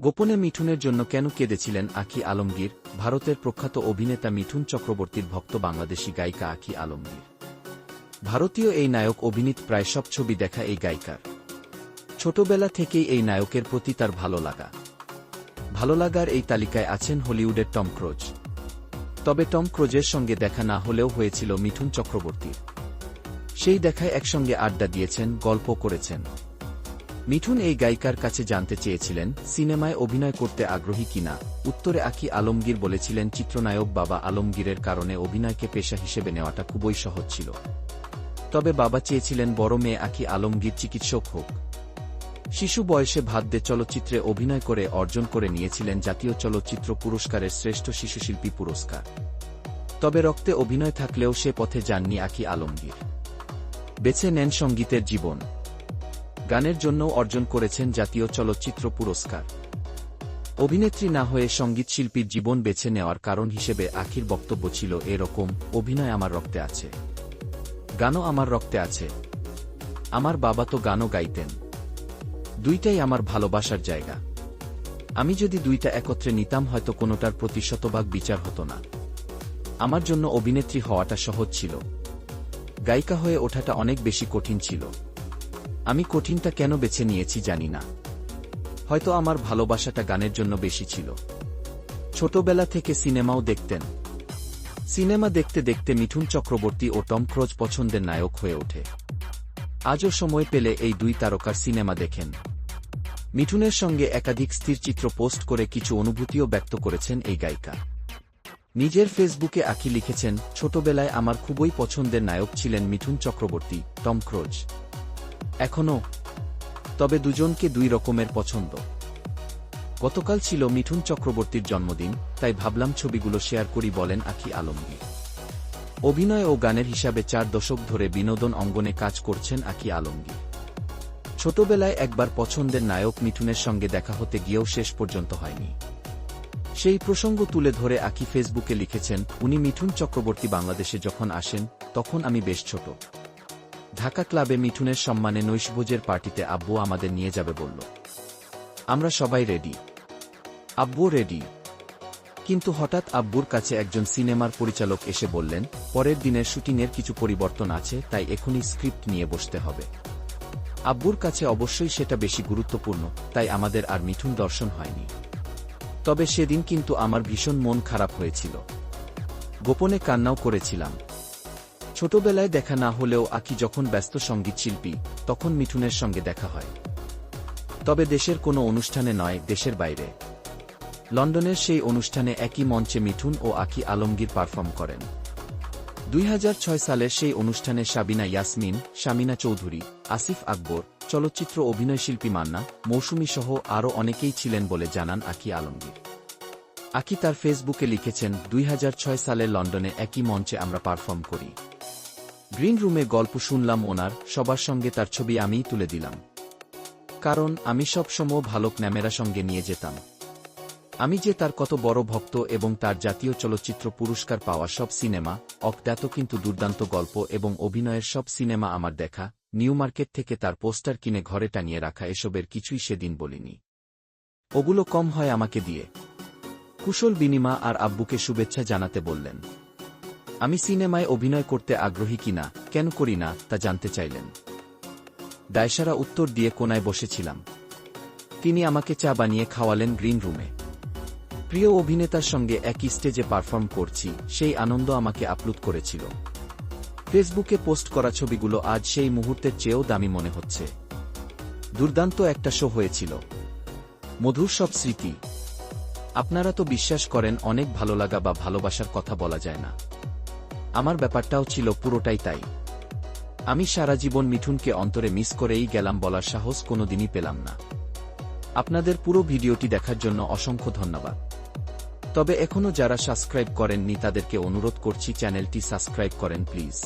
গোপনে মিঠুনের জন্য কেন কেঁদেছিলেন আখি আলমগীর? ভারতের প্রখ্যাত অভিনেতা মিঠুন চক্রবর্তীর ভক্ত বাংলাদেশি গায়িকা আখি আলমগীর। ভারতীয় এই নায়ক অভিনীত প্রায় সব ছবি দেখা এই গায়িকার। ছোটবেলা থেকেই এই নায়কের প্রতি তার ভালো লাগা। ভালো লাগার এই তালিকায় আছেন হলিউডের টম ক্রোজ। তবে টম ক্রোজের সঙ্গে দেখা না হলেও হয়েছিল মিঠুন চক্রবর্তীর। সেই দেখায় একসঙ্গে আড্ডা দিয়েছেন, গল্প করেছেন। মিঠুন এই গায়িকার কাছে জানতে চেয়েছিলেন, সিনেমায় অভিনয় করতে আগ্রহী কিনা উত্তরে আকি আলমগীর বলেছিলেন, চিত্রনায়ক বাবা আলমগীরের কারণে অভিনয়কে পেশা হিসেবে নেওয়াটা খুবই সহজ ছিল। তবে বাবা চেয়েছিলেন, বড় মেয়ে আকি আলমগীর চিকিৎসক হোক। শিশু বয়সে ভাদ্যে চলচ্চিত্রে অভিনয় করে অর্জন করে নিয়েছিলেন জাতীয় চলচ্চিত্র পুরস্কারের শ্রেষ্ঠ শিশুশিল্পী পুরস্কার। তবে রক্তে অভিনয় থাকলেও সে পথে যাননি আকি আলমগীর। বেছে নেন সঙ্গীতের জীবন। গানের জন্যও অর্জন করেছেন জাতীয় চলচ্চিত্র পুরস্কার। অভিনেত্রী না হয়ে সংগীত শিল্পীর জীবন বেছে নেওয়ার কারণ হিসেবে আখির বক্তব্য ছিল, এরকম অভিনয় আমার রক্তে আছে। গানও আমার রক্তে আছে। আমার বাবা তো গানও গাইতেন। দুইটাই আমার ভালোবাসার জায়গা। আমি যদি দুইটা একত্রে নিতাম হয়তো কোনোটার প্রতি শতভাগ বিচার হতো না। আমার জন্য অভিনেত্রী হওয়াটা সহজ ছিল। গায়িকা হয়ে ওঠাটা অনেক বেশি কঠিন ছিল। আমি কঠিনটা কেন বেছে নিয়েছি জানি না। হয়তো আমার ভালোবাসাটা গানের জন্য বেশি ছিল। ছোটবেলা থেকে সিনেমাও দেখতেন। সিনেমা দেখতে দেখতে মিঠুন চক্রবর্তী ও টম ক্রোজ পছন্দের নায়ক হয়ে ওঠে। আজও সময় পেলে এই দুই তারকার সিনেমা দেখেন। মিঠুনের সঙ্গে একাধিক স্থিরচিত্র পোস্ট করে কিছু অনুভূতিও ব্যক্ত করেছেন এই গায়িকা। নিজের ফেসবুকে আঁকি লিখেছেন, ছোটবেলায় আমার খুবই পছন্দের নায়ক ছিলেন মিঠুন চক্রবর্তী, টম ক্রোজ। এখনও তবে দুজনকে দুই রকমের পছন্দ। গতকাল ছিল মিঠুন চক্রবর্তীর জন্মদিন, তাই ভাবলাম ছবিগুলো শেয়ার করি বলেন আখি আলমগীর। অভিনয় ও গানের হিসাবে চার দশক ধরে বিনোদন অঙ্গনে কাজ করছেন আকি আলমগীর। ছোটবেলায় একবার পছন্দের নায়ক মিঠুনের সঙ্গে দেখা হতে গিয়েও শেষ পর্যন্ত হয়নি। সেই প্রসঙ্গ তুলে ধরে আকি ফেসবুকে লিখেছেন, উনি মিঠুন চক্রবর্তী বাংলাদেশে যখন আসেন, তখন আমি বেশ ছোট। ঢাকা ক্লাবে মিঠুনের সম্মানে নৈশভোজের পার্টিতে আব্বু আমাদের নিয়ে যাবে বলল। আমরা সবাই রেডি। আব্বু রেডি। কিন্তু হঠাৎ আব্বুর কাছে একজন সিনেমার পরিচালক এসে বললেন, পরের দিনের শুটিংয়ের কিছু পরিবর্তন আছে, তাই এখনই স্ক্রিপ্ট নিয়ে বসতে হবে। আব্বুর কাছে অবশ্যই সেটা বেশি গুরুত্বপূর্ণ, তাই আমাদের আর মিঠুন দর্শন হয়নি। তবে সেদিন কিন্তু আমার ভীষণ মন খারাপ হয়েছিল। গোপনে কান্নাও করেছিলাম। ছোটবেলায় দেখা না হলেও আকি যখন ব্যস্ত সংগীত শিল্পী, তখন মিঠুনের সঙ্গে দেখা হয়। তবে দেশের কোনো অনুষ্ঠানে নয়, দেশের বাইরে। লন্ডনের সেই অনুষ্ঠানে একই মঞ্চে মিঠুন ও আকি আলমগীর পারফর্ম করেন। দুই সালের সেই অনুষ্ঠানে সাবিনা ইয়াসমিন, শামিনা চৌধুরী, আসিফ আকবর, চলচ্চিত্র অভিনয়শিল্পী মান্না, মৌসুমী সহ আরও অনেকেই ছিলেন বলে জানান আকি আলমগীর। আকি তার ফেসবুকে লিখেছেন, দুই হাজার ছয় সালে লন্ডনে একই মঞ্চে আমরা পারফর্ম করি। গ্রিন রুমে গল্প শুনলাম ওনার, সবার সঙ্গে তার ছবি আমিই তুলে দিলাম। কারণ, আমি সবসময় ভালো ক্যামেরা সঙ্গে নিয়ে যেতাম। আমি যে তার কত বড় ভক্ত এবং তার জাতীয় চলচ্চিত্র পুরস্কার পাওয়া সব সিনেমা, অজ্ঞাত কিন্তু দুর্দান্ত গল্প এবং অভিনয়ের সব সিনেমা আমার দেখা, নিউ মার্কেট থেকে তার পোস্টার কিনে ঘরে টানিয়ে রাখা এসবের কিছুই সেদিন বলিনি। ওগুলো কম হয় আমাকে দিয়ে। কুশল বিনিমা আর আব্বুকে শুভেচ্ছা জানাতে বললেন। আমি সিনেমায় অভিনয় করতে আগ্রহী কিনা, কেন করি না, তা জানতে চাইলেন। দায়সারা উত্তর দিয়ে কোনায় বসেছিলাম। তিনি আমাকে চা বানিয়ে খাওয়ালেন গ্রিন রুমে। প্রিয় অভিনেতার সঙ্গে একই স্টেজে পারফর্ম করছি, সেই আনন্দ আমাকে আপলোড করেছিল। ফেসবুকে পোস্ট করা ছবিগুলো আজ সেই মুহূর্তের চেয়েও দামি মনে হচ্ছে। দুর্দান্ত একটা শো হয়েছিল। মধুর সব স্মৃতি। আপনারা তো বিশ্বাস করেন, অনেক ভালো লাগা বা ভালোবাসার কথা বলা যায় না। আমার ব্যাপারটাও ছিল পুরোটাই তাই। আমি সারা জীবন মিঠুনকে অন্তরে মিস করেই গেলাম বলার সাহস কোনোদিনই পেলাম না। আপনাদের পুরো ভিডিওটি দেখার জন্য অসংখ্য ধন্যবাদ। তবে এখনও যারা সাবস্ক্রাইব করেননি তাদেরকে অনুরোধ করছি চ্যানেলটি সাবস্ক্রাইব করেন প্লিজ।